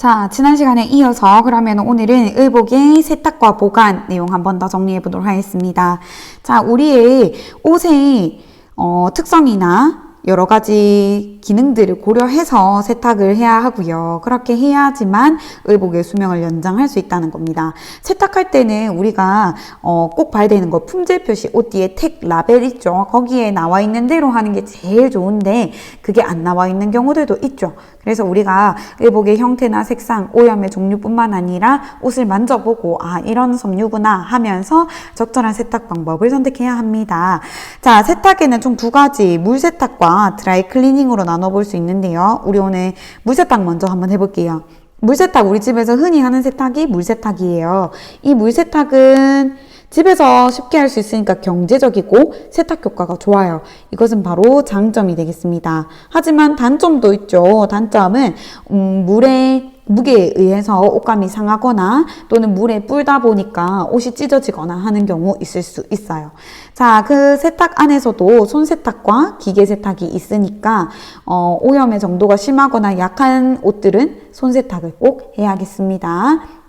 자, 지난 시간에 이어서 그러면 오늘은 의복의 세탁과 보관 내용 한 번 더 정리해 보도록 하겠습니다. 자, 우리의 옷의 어, 특성이나 여러 가지 기능들을 고려해서 세탁을 해야 하고요. 그렇게 해야지만 의복의 수명을 연장할 수 있다는 겁니다. 세탁할 때는 우리가 어, 꼭 봐야 되는 거 품질 표시 옷 뒤에 택 라벨 있죠. 거기에 나와 있는 대로 하는 게 제일 좋은데 그게 안 나와 있는 경우들도 있죠. 그래서 우리가 의복의 형태나 색상, 오염의 종류뿐만 아니라 옷을 만져보고 아 이런 섬유구나 하면서 적절한 세탁 방법을 선택해야 합니다. 자 세탁에는 총 두 가지 물 세탁과 드라이 클리닝으로 나눠볼 수 있는데요. 우리 오늘 물 세탁 먼저 한번 해볼게요. 물 세탁 우리 집에서 흔히 하는 세탁이 물 세탁이에요. 이 물 세탁은 집에서 쉽게 할 수 있으니까 경제적이고 세탁 효과가 좋아요. 이것은 바로 장점이 되겠습니다. 하지만 단점도 있죠. 단점은 음, 물의 무게에 의해서 옷감이 상하거나 또는 물에 불다 보니까 옷이 찢어지거나 하는 경우 있을 수 있어요. 자, 그 세탁 안에서도 손 세탁과 기계 세탁이 있으니까 어, 오염의 정도가 심하거나 약한 옷들은 손 세탁을 꼭 해야겠습니다.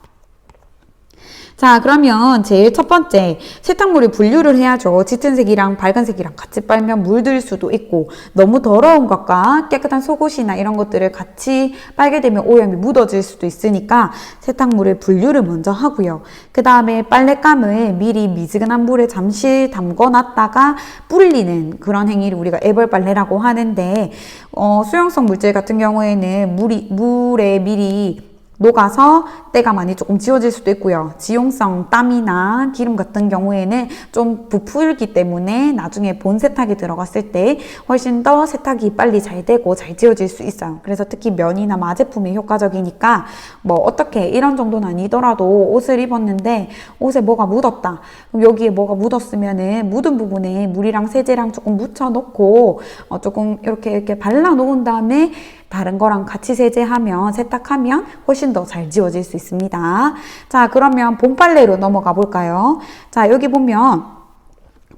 자, 그러면 제일 첫 번째, 세탁물을 분류를 해야죠. 짙은 색이랑 밝은 색이랑 같이 빨면 물들 수도 있고, 너무 더러운 것과 깨끗한 속옷이나 이런 것들을 같이 빨게 되면 오염이 묻어질 수도 있으니까 세탁물을 분류를 먼저 하고요. 그 다음에 빨랫감을 미리 미지근한 물에 잠시 담궈 놨다가 불리는 그런 행위를 우리가 애벌 빨래라고 하는데, 어, 수용성 물질 같은 경우에는 물이, 물에 미리 녹아서 때가 많이 조금 지워질 수도 있고요. 지용성 땀이나 기름 같은 경우에는 좀 부풀기 때문에 나중에 본 세탁이 들어갔을 때 훨씬 더 세탁이 빨리 잘 되고 잘 지워질 수 있어요. 그래서 특히 면이나 마제품이 효과적이니까 뭐 어떻게 이런 정도는 아니더라도 옷을 입었는데 옷에 뭐가 묻었다. 그럼 여기에 뭐가 묻었으면은 묻은 부분에 물이랑 세제랑 조금 묻혀 놓고 어 조금 이렇게 이렇게 발라 놓은 다음에 다른 거랑 같이 세제하면 세탁하면 훨씬 더 잘 지워질 수 있습니다. 자, 그러면 봄빨래로 넘어가 볼까요? 자, 여기 보면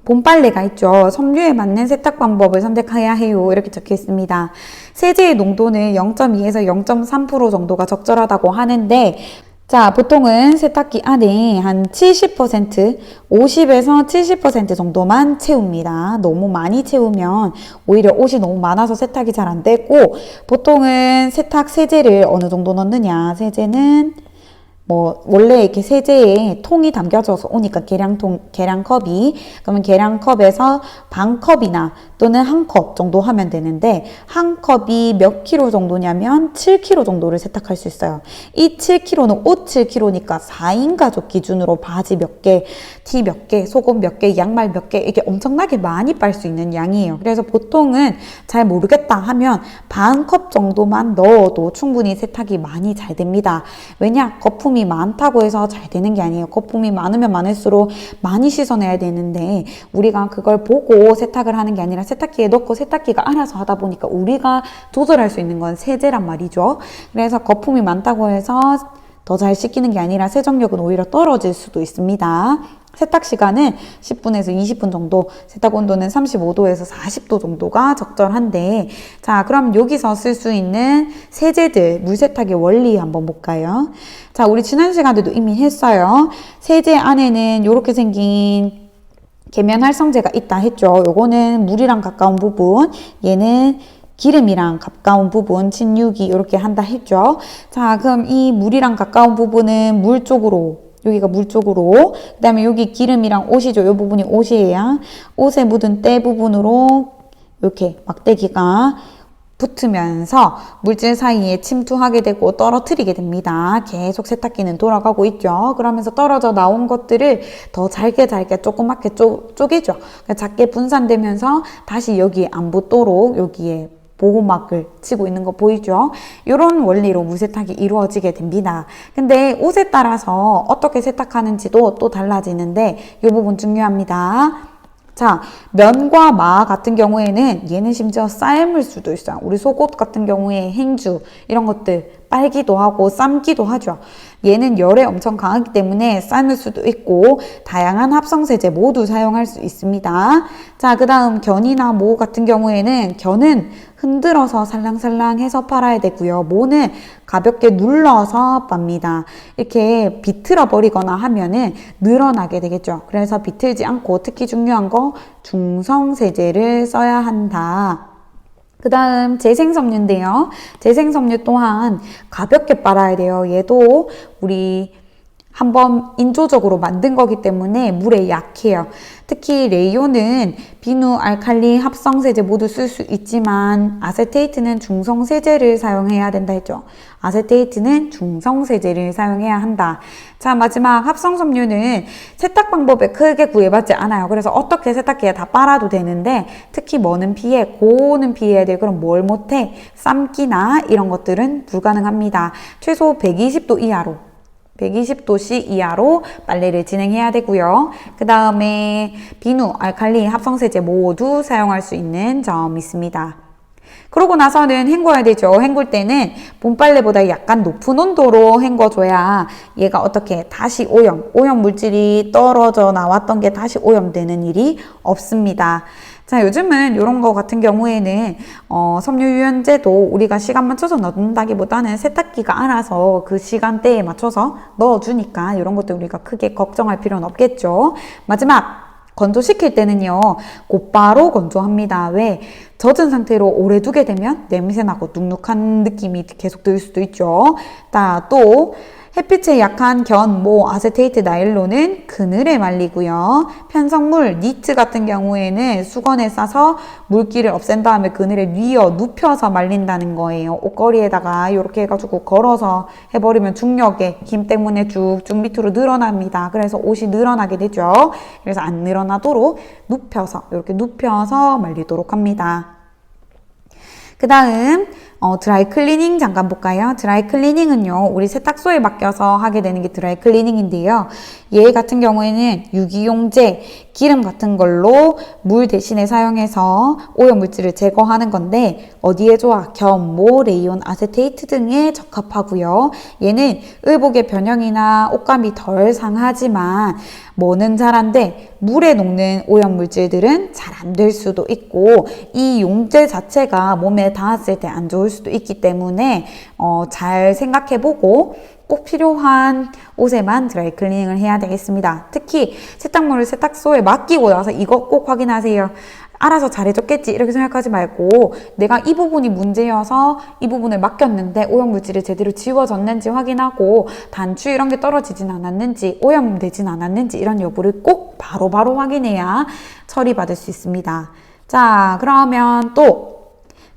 봄빨래가 있죠. 섬유에 맞는 세탁 방법을 선택해야 해요. 이렇게 적혀 있습니다. 세제의 농도는 0.2에서 0.3% 정도가 적절하다고 하는데 자, 보통은 세탁기 안에 한 70%, 50에서 70% 정도만 채웁니다. 너무 많이 채우면 오히려 옷이 너무 많아서 세탁이 잘 안 되고, 보통은 세탁 세제를 어느 정도 넣느냐. 세제는 뭐 원래 이렇게 세제에 통이 담겨져서 오니까 계량통 계량컵이 그러면 계량컵에서 반 컵이나 또는 한 컵 정도 하면 되는데 한 컵이 몇 킬로 정도냐면 7킬로 정도를 세탁할 수 있어요. 이 7킬로는 옷 7킬로니까 4인 가족 기준으로 바지 몇 개, 티 몇 개, 속옷 몇 개, 양말 몇 개 이게 엄청나게 많이 빨 수 있는 양이에요. 그래서 보통은 잘 모르겠다 하면 반 컵 정도만 넣어도 충분히 세탁이 많이 잘 됩니다. 왜냐 거품 거품이 많다고 해서 잘 되는 게 아니에요. 거품이 많으면 많을수록 많이 씻어내야 되는데 우리가 그걸 보고 세탁을 하는 게 아니라 세탁기에 넣고 세탁기가 알아서 하다 보니까 우리가 조절할 수 있는 건 세제란 말이죠. 그래서 거품이 많다고 해서 더 잘 씻기는 게 아니라 세정력은 오히려 떨어질 수도 있습니다. 세탁 시간은 10분에서 20분 정도, 세탁 온도는 35도에서 40도 정도가 적절한데, 자, 그럼 여기서 쓸 수 있는 세제들, 물세탁의 원리 한번 볼까요? 자, 우리 지난 시간에도 이미 했어요. 세제 안에는 이렇게 생긴 계면 활성제가 있다 했죠. 요거는 물이랑 가까운 부분, 얘는 기름이랑 가까운 부분, 진육이 이렇게 한다 했죠. 자, 그럼 이 물이랑 가까운 부분은 물 쪽으로 여기가 물 쪽으로 그 다음에 여기 기름이랑 옷이죠 이 부분이 옷이에요 옷에 묻은 때 부분으로 이렇게 막대기가 붙으면서 물질 사이에 침투하게 되고 떨어뜨리게 됩니다. 계속 세탁기는 돌아가고 있죠. 그러면서 떨어져 나온 것들을 더 잘게 잘게 조그맣게 쪼, 쪼개죠. 그러니까 작게 분산되면서 다시 여기에 안 붙도록 여기에 보호막을 치고 있는 거 보이죠? 이런 원리로 무세탁이 이루어지게 됩니다. 근데 옷에 따라서 어떻게 세탁하는지도 또 달라지는데 이 부분 중요합니다. 자, 면과 마 같은 경우에는 얘는 심지어 삶을 수도 있어요. 우리 속옷 같은 경우에 행주 이런 것들 빨기도 하고 삶기도 하죠. 얘는 열에 엄청 강하기 때문에 삶을 수도 있고 다양한 합성세제 모두 사용할 수 있습니다. 자, 그 다음 견이나 모 같은 경우에는 견은 흔들어서 살랑살랑 해서 팔아야 되고요. 모는 가볍게 눌러서 빱니다. 이렇게 비틀어 버리거나 하면은 늘어나게 되겠죠. 그래서 비틀지 않고 특히 중요한 거 중성세제를 써야 한다. 그 다음 재생섬유인데요. 재생섬유 또한 가볍게 빨아야 돼요. 얘도 우리 한번 인조적으로 만든 거기 때문에 물에 약해요. 특히 레이온은 비누, 알칼리, 합성 세제 모두 쓸 수 있지만 아세테이트는 중성 세제를 사용해야 된다 했죠. 아세테이트는 중성 세제를 사용해야 한다. 자 마지막 합성 섬유는 세탁 방법에 크게 구애받지 않아요. 그래서 어떻게 세탁기에 다 빨아도 되는데 특히 뭐는 피해, 고는 피해야 돼. 그럼 뭘 못해? 삶기나 이런 것들은 불가능합니다. 최소 120도 이하로 120도씨 이하로 빨래를 진행해야 되고요. 그 다음에 비누, 알칼리, 합성세제 모두 사용할 수 있는 점 있습니다. 그러고 나서는 헹궈야 되죠. 헹굴 때는 봄빨래보다 약간 높은 온도로 헹궈줘야 얘가 어떻게 다시 오염, 오염 물질이 떨어져 나왔던 게 다시 오염되는 일이 없습니다. 자, 요즘은 이런 거 같은 경우에는 어, 섬유 유연제도 우리가 시간 맞춰서 넣는다기보다는 세탁기가 알아서 그 시간대에 맞춰서 넣어주니까 이런 것도 우리가 크게 걱정할 필요는 없겠죠. 마지막 건조시킬 때는요, 곧바로 건조합니다. 왜? 젖은 상태로 오래 두게 되면 냄새나고 눅눅한 느낌이 계속 들 수도 있죠. 자, 또, 햇빛에 약한 견, 모, 아세테이트 나일론은 그늘에 말리고요. 편성물, 니트 같은 경우에는 수건에 싸서 물기를 없앤 다음에 그늘에 뉘어 눕혀서 말린다는 거예요. 옷걸이에다가 이렇게 해가지고 걸어서 해버리면 중력에 힘 때문에 쭉쭉 밑으로 늘어납니다. 그래서 옷이 늘어나게 되죠. 그래서 안 늘어나도록 눕혀서 이렇게 눕혀서 말리도록 합니다. 그 다음 어, 드라이 클리닝 잠깐 볼까요? 드라이 클리닝은요, 우리 세탁소에 맡겨서 하게 되는 게 드라이 클리닝인데요. 얘 같은 경우에는 유기용제, 기름 같은 걸로 물 대신에 사용해서 오염 물질을 제거하는 건데, 어디에 좋아? 겸, 모, 레이온, 아세테이트 등에 적합하고요. 얘는 의복의 변형이나 옷감이 덜 상하지만, 뭐는 잘한데, 물에 녹는 오염 물질들은 잘 안 될 수도 있고, 이 용제 자체가 몸에 닿았을 때 안 좋을 수도 있기 때문에 어, 잘 생각해보고 꼭 필요한 옷에만 드라이 클리닝을 해야 되겠습니다. 특히 세탁물을 세탁소에 맡기고 나서 이거 꼭 확인하세요. 알아서 잘해줬겠지 이렇게 생각하지 말고 내가 이 부분이 문제여서 이 부분을 맡겼는데 오염물질이 제대로 지워졌는지 확인하고 단추 이런 게 떨어지진 않았는지 오염되진 않았는지 이런 여부를 꼭 바로바로 바로 확인해야 처리받을 수 있습니다. 자 그러면 또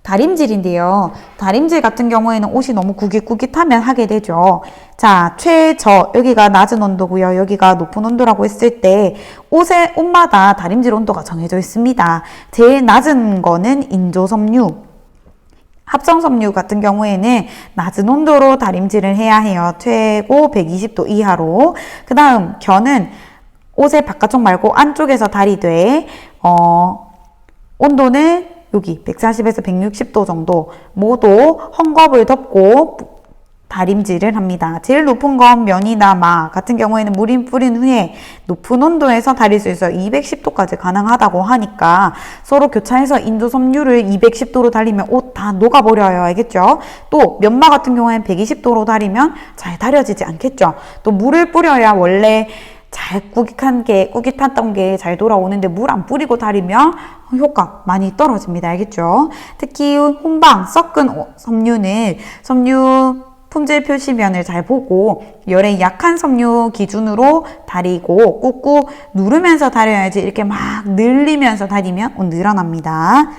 다림질인데요. 다림질 같은 경우에는 옷이 너무 구깃구깃하면 하게 되죠. 자, 최저, 여기가 낮은 온도고요. 여기가 높은 온도라고 했을 때 옷의, 옷마다 다림질 온도가 정해져 있습니다. 제일 낮은 거는 인조섬유, 합성섬유 같은 경우에는 낮은 온도로 다림질을 해야 해요. 최고 120도 이하로. 그 다음, 견은 옷의 바깥쪽 말고 안쪽에서 다리되, 어, 온도는 여기 140에서 160도 정도 모두 헝겊을 덮고 다림질을 합니다. 제일 높은 건 면이나 마 같은 경우에는 물이 뿌린 후에 높은 온도에서 다릴 수 있어 210도까지 가능하다고 하니까 서로 교차해서 인조 섬유를 210도로 달리면 옷 다 녹아버려요. 알겠죠? 또 면마 같은 경우에는 120도로 달이면 잘 다려지지 않겠죠? 또 물을 뿌려야 원래 잘 꾸깃한 게, 꾸깃했던 게 잘 돌아오는데 물 안 뿌리고 다리면 효과 많이 떨어집니다. 알겠죠? 특히 혼방, 섞은 섬유는 섬유 품질 표시면을 잘 보고 열에 약한 섬유 기준으로 다리고 꾹꾹 누르면서 다려야지 이렇게 막 늘리면서 다리면 옷 늘어납니다.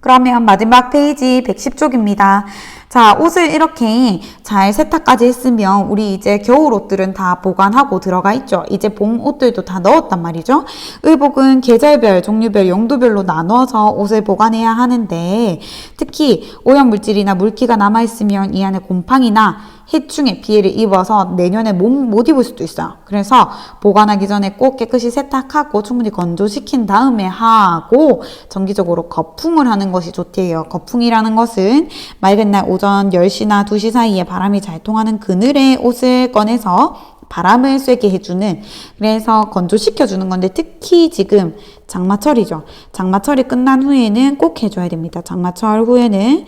그러면 마지막 페이지 110쪽입니다. 자, 옷을 이렇게 잘 세탁까지 했으면 우리 이제 겨울 옷들은 다 보관하고 들어가 있죠. 이제 봄 옷들도 다 넣었단 말이죠. 의복은 계절별, 종류별, 용도별로 나눠서 옷을 보관해야 하는데 특히 오염 물질이나 물기가 남아 있으면 이 안에 곰팡이나 해충에 피해를 입어서 내년에 못, 못 입을 수도 있어요. 그래서 보관하기 전에 꼭 깨끗이 세탁하고 충분히 건조시킨 다음에 하고 정기적으로 거풍을 하는 것이 좋대요. 거풍이라는 것은 맑은 날 오전 10시나 2시 사이에 바람이 잘 통하는 그늘에 옷을 꺼내서 바람을 쐬게 해주는 그래서 건조시켜 주는 건데 특히 지금 장마철이죠. 장마철이 끝난 후에는 꼭 해줘야 됩니다. 장마철 후에는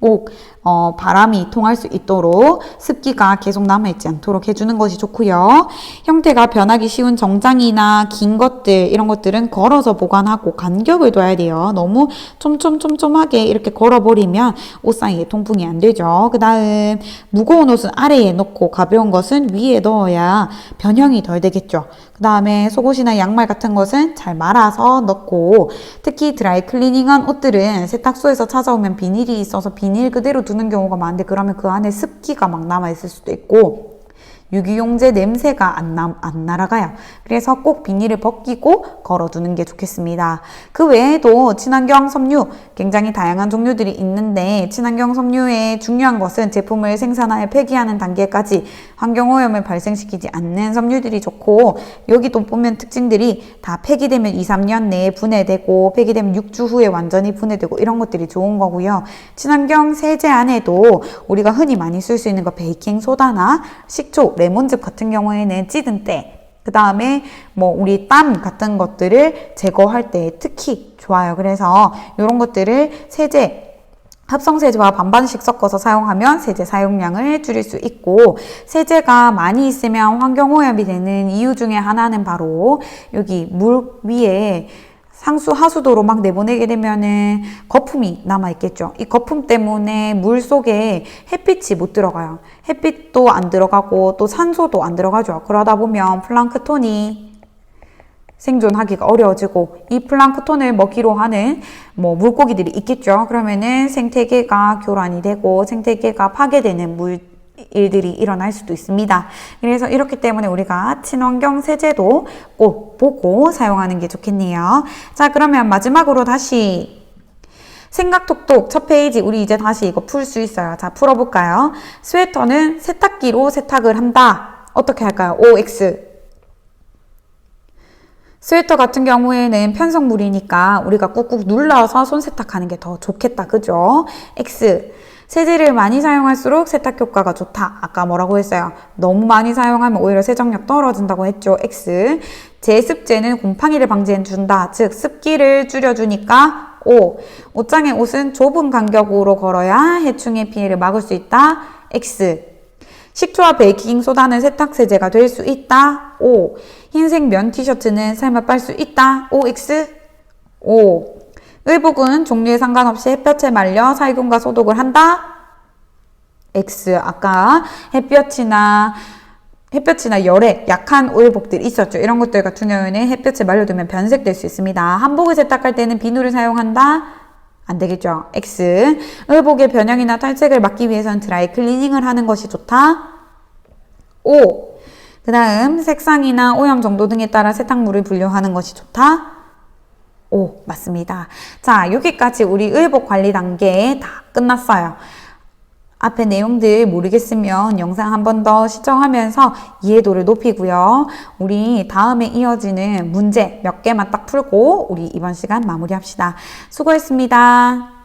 꼭 어, 바람이 통할 수 있도록 습기가 계속 남아있지 않도록 해주는 것이 좋고요. 형태가 변하기 쉬운 정장이나 긴 것들 이런 것들은 걸어서 보관하고 간격을 둬야 돼요. 너무 촘촘촘촘하게 이렇게 걸어버리면 옷 사이에 통풍이 안 되죠. 그 다음 무거운 옷은 아래에 놓고 가벼운 것은 위에 넣어야 변형이 덜 되겠죠. 그 다음에 속옷이나 양말 같은 것은 잘 말아서 넣고 특히 드라이 클리닝한 옷들은 세탁소에서 찾아오면 비닐이 있어서 비닐 그대로 두는 경우가 많은데 그러면 그 안에 습기가 막 남아 있을 수도 있고 유기용제 냄새가 안, 나, 안 날아가요. 그래서 꼭 비닐을 벗기고 걸어두는 게 좋겠습니다. 그 외에도 친환경 섬유 굉장히 다양한 종류들이 있는데 친환경 섬유의 중요한 것은 제품을 생산하여 폐기하는 단계까지 환경오염을 발생시키지 않는 섬유들이 좋고 여기도 보면 특징들이 다 폐기되면 2, 3년 내에 분해되고 폐기되면 6주 후에 완전히 분해되고 이런 것들이 좋은 거고요. 친환경 세제 안에도 우리가 흔히 많이 쓸 수 있는 거 베이킹 소다나 식초 레 몬즙 같은 경우에는 찌든 때, 그 다음에 뭐 우리 땀 같은 것들을 제거할 때 특히 좋아요. 그래서 이런 것들을 세제, 합성세제와 반반씩 섞어서 사용하면 세제 사용량을 줄일 수 있고 세제가 많이 있으면 환경오염이 되는 이유 중에 하나는 바로 여기 물 위에 상수 하수도로 막 내보내게 되면은 거품이 남아 있겠죠. 이 거품 때문에 물 속에 햇빛이 못 들어가요. 햇빛도 안 들어가고 또 산소도 안 들어가죠. 그러다 보면 플랑크톤이 생존하기가 어려워지고 이 플랑크톤을 먹이로 하는 뭐 물고기들이 있겠죠. 그러면은 생태계가 교란이 되고 생태계가 파괴되는 물 일들이 일어날 수도 있습니다. 그래서 이렇기 때문에 우리가 친환경 세제도 꼭 보고 사용하는 게 좋겠네요. 자, 그러면 마지막으로 다시 생각톡톡 첫 페이지 우리 이제 다시 이거 풀 수 있어요. 자, 풀어볼까요? 스웨터는 세탁기로 세탁을 한다. 어떻게 할까요? OX. 스웨터 같은 경우에는 편성물이니까 우리가 꾹꾹 눌러서 손 세탁하는 게 더 좋겠다. 그죠? X. 세제를 많이 사용할수록 세탁 효과가 좋다. 아까 뭐라고 했어요? 너무 많이 사용하면 오히려 세정력 떨어진다고 했죠. X. 제습제는 곰팡이를 방지해 준다. 즉 습기를 줄여주니까 O. 옷장의 옷은 좁은 간격으로 걸어야 해충의 피해를 막을 수 있다. X. 식초와 베이킹 소다는 세탁 세제가 될 수 있다. O. 흰색 면 티셔츠는 삶아 빨 수 있다. OX. O. 의복은 종류에 상관없이 햇볕에 말려 살균과 소독을 한다. X. 아까 햇볕이나 햇볕이나 열에 약한 의복들이 있었죠. 이런 것들 같은 경우에는 햇볕에 말려두면 변색될 수 있습니다. 한복을 세탁할 때는 비누를 사용한다. 안 되겠죠. X. 의복의 변형이나 탈색을 막기 위해서는 드라이 클리닝을 하는 것이 좋다. O. 그 다음 색상이나 오염 정도 등에 따라 세탁물을 분류하는 것이 좋다. 오, 맞습니다. 자, 여기까지 우리 의복 관리 단계 다 끝났어요. 앞에 내용들 모르겠으면 영상 한 번 더 시청하면서 이해도를 높이고요. 우리 다음에 이어지는 문제 몇 개만 딱 풀고 우리 이번 시간 마무리합시다. 수고했습니다.